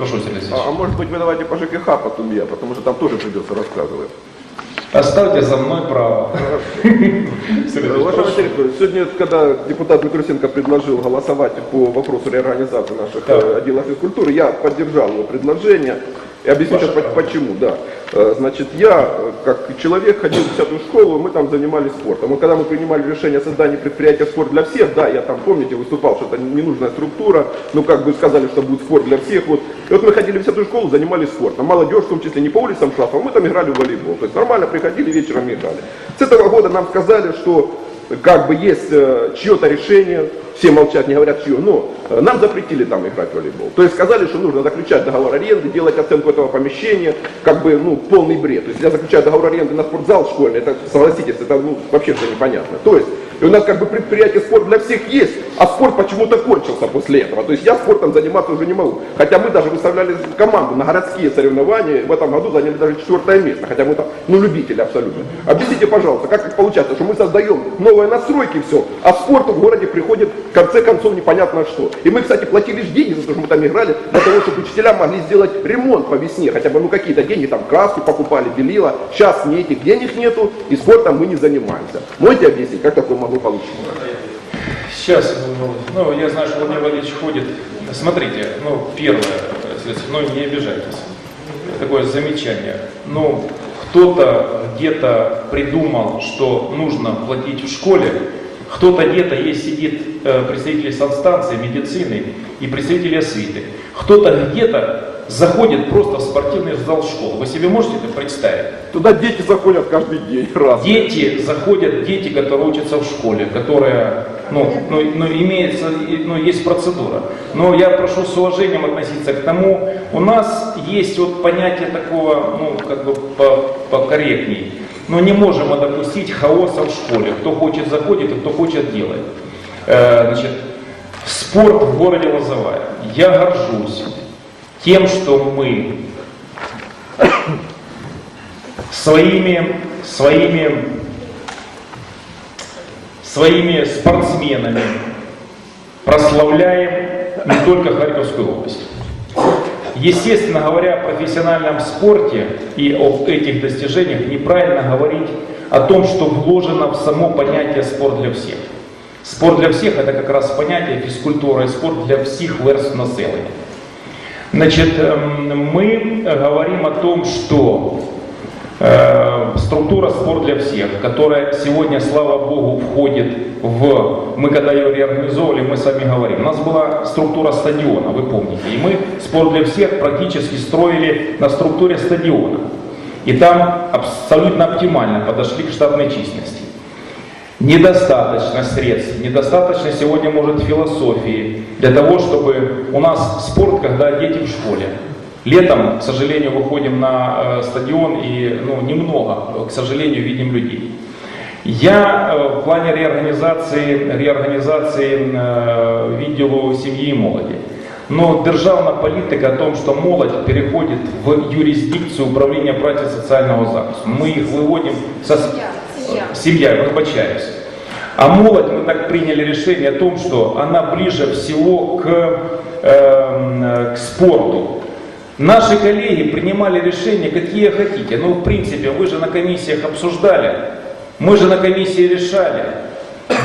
Прошу, Сергей Алексеевич. А, а может быть вы давайте по ЖКХ потом я, потому что там тоже придется рассказывать. Оставьте за мной право. Сергей сегодня, когда депутат Микросенко предложил голосовать по вопросу реорганизации наших Да. э, отделов физкультуры, я поддержал его предложение. И объясню сейчас почему, да. Э, Значит, я, э, как человек, ходил в 10 школу, мы там занимались спортом. И когда мы принимали решение о создании предприятия «Спорт для всех», да, я там, помните, выступал, что это ненужная структура, ну, как бы сказали, что будет спорт для всех. Вот. И вот мы ходили в 10 школу, занимались спортом. Молодежь, в том числе, не по улицам шла, а мы там играли в волейбол. То есть нормально приходили, вечером играли. С этого года нам сказали, что как бы есть э, чье-то решение, все молчат, не говорят чье, но э, нам запретили там играть в волейбол. То есть сказали, что нужно заключать договор аренды, делать оценку этого помещения, как бы, ну, полный бред. То есть я заключаю договор аренды на спортзал школьный, это, согласитесь, это, ну, вообще все непонятно. То есть, и у нас как бы предприятие спорт для всех есть, а спорт почему-то кончился после этого. То есть я спортом заниматься уже не могу. Хотя мы даже выставляли команду на городские соревнования, в этом году заняли даже четвертое место, хотя мы там, ну, любители абсолютно. Объясните, пожалуйста, как так получается, что мы создаем новые настройки, все, а спорту в городе приходит в конце концов непонятно что. И мы, кстати, платили же деньги за то, что мы там играли, для того, чтобы учителя могли сделать ремонт по весне, хотя бы, ну, какие-то деньги, там, краски покупали, белила. Сейчас ни этих денег нету, и спортом мы не занимаемся. Можете объяснить, как такое могло получиться? Сейчас, ну, я знаю, что Владимир Владимирович ходит. Смотрите, ну, первое, следствие, ну, не обижайтесь. Такое замечание. Ну, кто-то где-то придумал, что нужно платить в школе, кто-то где-то есть сидит э, представители санстанции, медицины и представители освиты. Кто-то где-то заходит просто в спортивный зал школы. Вы себе можете это представить? Туда дети заходят каждый день, раз. Дети заходят, дети, которые учатся в школе, которая, ну, ну, ну, имеется, и- ну, есть процедура. Но я прошу с уважением относиться к тому, у нас есть вот понятие такого, ну, как бы по- покорректней. Но не можем допустить хаоса в школе. Кто хочет заходит, и кто хочет делает. Э, значит, спорт в городе Лозовая. Я горжусь тем, что мы своими, своими, своими спортсменами прославляем не только Харьковскую область. Естественно говоря о профессиональном спорте и об этих достижениях, неправильно говорить о том, что вложено в само понятие спорт для всех. Спорт для всех это как раз понятие физкультура и спорт для всех верств населения. Значит, эм, мы говорим о том, что структура спорт для всех, которая сегодня, слава богу, входит в... Мы когда ее реорганизовывали, мы сами говорим, у нас была структура стадиона, вы помните, и мы спорт для всех практически строили на структуре стадиона. И там абсолютно оптимально подошли к штатной численности. Недостаточно средств, недостаточно сегодня может философии для того, чтобы у нас спорт, когда дети в школе. Летом, к сожалению, выходим на э, стадион и ну, немного, к сожалению, видим людей. Я э, в плане реорганизации, реорганизации э, відділу сім'ї і молоді. Но державна політика о том, що молодь переходить в юрисдикцію управління праці соціального захисту. Ми їх виводимо со Семья. семья, я вибачаюсь. А молодь, мы так приняли решение о том, что она ближе всего к, эм, к спорту. Наши коллеги принимали решения, какие хотите. Ну, в принципе, вы же на комиссиях обсуждали, мы же на комиссии решали.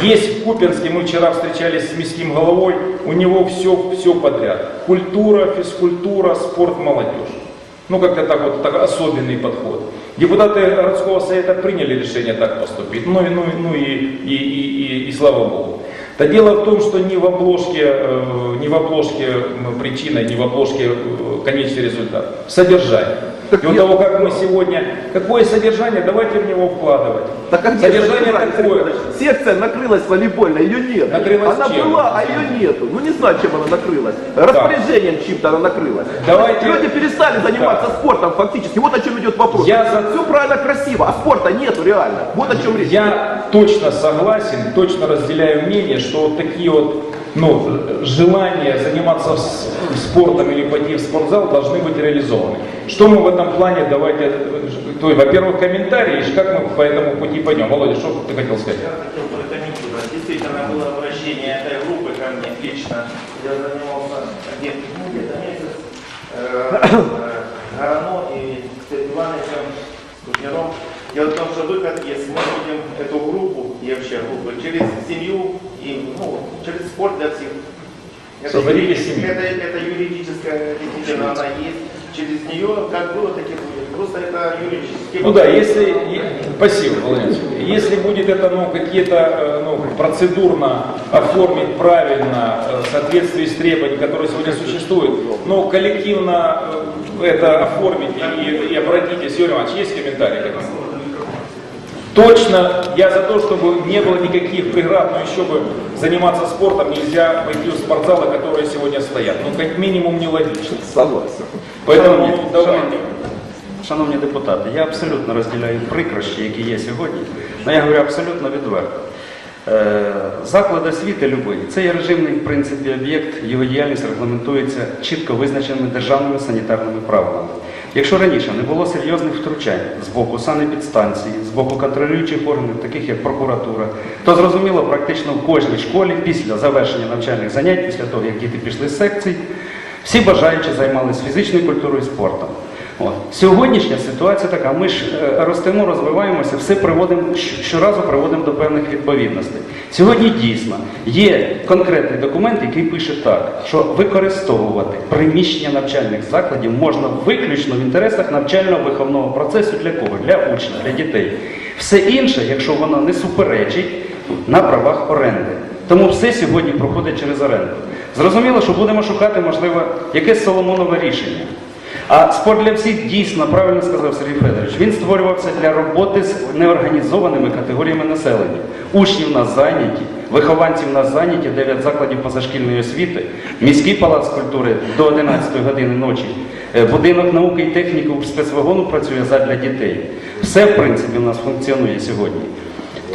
Есть в Купинске, мы вчера встречались с міським головой, у него все, все подряд. Культура, физкультура, спорт, молодежь. Ну, как-то так вот, так особенный подход. Депутаты городского совета приняли решение так поступить, ну, ну, ну и, и, и, и, и слава богу. Да дело в том, что не в обложке, э, не в обложке м, причина, не в обложке э, конечный результат. Содержание. Так И вот того, как мы сегодня, какое содержание, давайте в него вкладывать. Так где Содержание такое. Секция накрылась волейбольная, ее нет. Накрылась она чем? была, а ее нету. Ну не знаю, чем она накрылась. Распоряжением чьим-то она накрылась. Давайте- Люди перестали заниматься спортом фактически. Вот о чем идет вопрос. Я за- Все правильно, красиво, а спорта нету реально. Вот о чем речь. Я точно согласен, точно разделяю мнение, что вот такие вот ну, желания заниматься с- спортом или пойти в спортзал должны быть реализованы. Что мы в этом плане, давайте, э, то, есть, во-первых, комментарии, как мы по этому пути пойдем. Володя, что ты хотел сказать? Я хотел прокомментировать. Действительно было обращение этой группы ко мне лично. Я занимался где- где-то месяц. Э, Гарано и Сергеем Ивановичем Кушнером. Дело в том, что выход, если мы будем эту группу и вообще группу через семью и ну, через спорт для всех. Семью. Это, это юридическая, действительно, она есть. Через нее, как было, так и будет. Просто это юридически. Ну да, если, спасибо, Владимир если будет это, ну, какие-то, э, ну, процедурно оформить правильно, э, в соответствии с требованиями, которые сегодня существуют, ну, коллективно э, это оформить и, и обратитесь. Юрий Иванович, есть комментарии? Точно, я за то, чтобы не было никаких преград, но еще бы заниматься спортом нельзя пойти в спортзалы, которые сегодня стоят. Ну, как минимум, нелогично. Согласен. Поэтому, Шановні, ну, давайте. шановні, Шановні депутати, я абсолютно розділяю прикрощі, які є сьогодні, але я говорю абсолютно відверто. Е, Заклад освіти любий, це є режимний в принципі об'єкт, його діяльність регламентується чітко визначеними державними санітарними правилами. Якщо раніше не було серйозних втручань з боку санепідстанції, з боку контролюючих органів, таких як прокуратура, то зрозуміло, практично в кожній школі після завершення навчальних занять, після того як діти пішли з секцій, всі бажаючі займалися фізичною культурою і спортом. От. Сьогоднішня ситуація така, ми ж е, ростемо, розвиваємося, все приводимо, щоразу приводимо до певних відповідностей. Сьогодні дійсно є конкретний документ, який пише так, що використовувати приміщення навчальних закладів можна виключно в інтересах навчально-виховного процесу для кого? Для учнів, для дітей. Все інше, якщо воно не суперечить на правах оренди. Тому все сьогодні проходить через оренду. Зрозуміло, що будемо шукати, можливо, якесь Соломонове рішення. А спорт для всіх дійсно правильно сказав Сергій Федорович. Він створювався для роботи з неорганізованими категоріями населення. Учні в нас зайняті, вихованці в нас зайняті, 9 закладів позашкільної освіти, міський палац культури до 11 години ночі, е, будинок науки і техніки у спецвагону працює задля дітей. Все, в принципі, в нас функціонує сьогодні.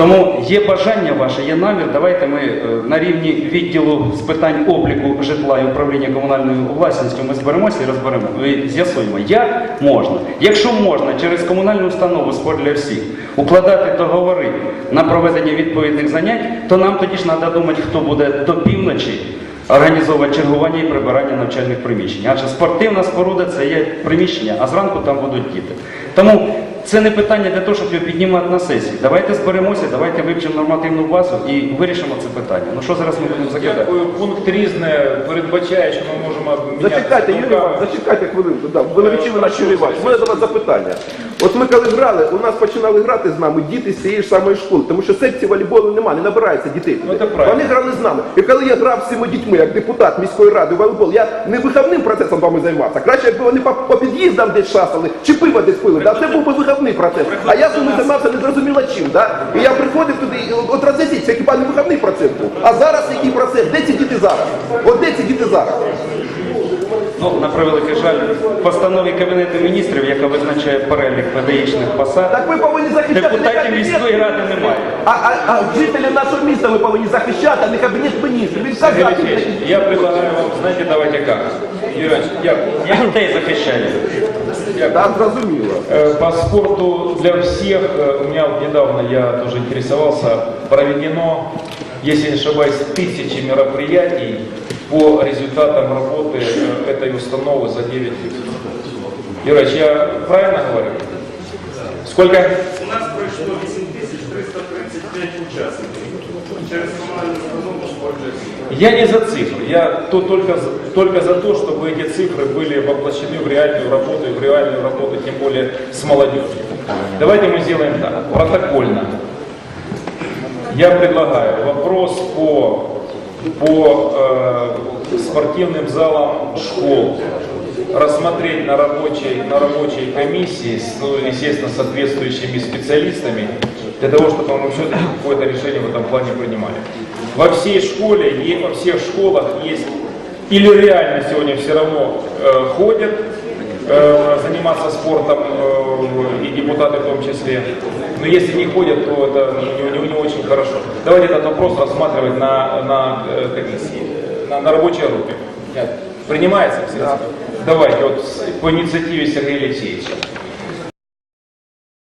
Тому є бажання ваше, є намір. Давайте ми е, на рівні відділу з питань обліку житла і управління комунальною власністю ми зберемося і розберемо з'ясуємо, як можна, якщо можна через комунальну установу спорт для всіх укладати договори на проведення відповідних занять, то нам тоді ж треба думати, хто буде до півночі організовувати чергування і прибирання навчальних приміщень. Адже спортивна споруда це є приміщення, а зранку там будуть діти. Тому це не питання для того, щоб його піднімати на сесії. Давайте зберемося, давайте вивчимо нормативну базу і вирішимо це питання. Ну що зараз ми будемо закидати? Дякую. Пункт різне передбачає, що ми можемо міняти. Зачекайте, Юрій. Іванович, зачекайте хвилинку. Да, ви Юрій Іванович. У мене до вас запитання. От ми коли грали, у нас починали грати з нами діти з цієї ж самої школи, тому що секції волейболу немає, не набирається дітей. Ну, це правильно. Вони грали з нами. І коли я грав з цими дітьми, як депутат міської ради волейбол, я не виховним процесом вами займався. Краще, якби вони по, по під'їздам десь шасали, чи пиво десь пили. Да? Це був би виховний процес. А я з ними займався незрозуміло чим. Да? І я приходив туди, і от роз'ясніть, це хіба не виховний процес був. А зараз який процес? Де ці діти зараз? От де ці діти зараз? Ну, на превеликий жаль, в постанові Кабінету міністрів, яка визначає перелік педагогічних посад, Так ви повинні захищати не депутатів кабінет, міської ради немає. а, а, а жителів нашого міста ви повинні захищати, а не кабінет міністрів. Він Сергей сказав, Алексеевич, я предлагаю вам, знаете, давайте как. Юрий Иванович, дякую. Я дітей захищаю. так, зрозуміло. Э, По спорту для всех, э, у меня вот недавно, я тоже интересовался, проведено, если не ошибаюсь, тысячи мероприятий по результатам работы э, этой установы за 9 лет. Иванович, я правильно говорю? Сколько? У нас пройшло 8335 учасників. Через. Я не за цифры, я то только, только за то, чтобы эти цифры были воплощены в реальную работу и в реальную работу, тем более с молодежью. Давайте мы сделаем так, протокольно. Я предлагаю вопрос по, по э, спортивным залам школ рассмотреть на рабочей, на рабочей комиссии, с, ну, естественно, соответствующими специалистами, для того, чтобы мы все-таки какое-то решение в этом плане принимали. Во всей школе, е- во всех школах есть, или реально сегодня все равно э, ходят, заниматься спортом э, и депутаты в том числе. Но если не ходят, то это не, не- не очень хорошо. Давайте этот вопрос рассматривать на, на э, комиссии, на, на рабочей группе. Принимается все? Давайте, вот по инициативе Сергея Алексеевича.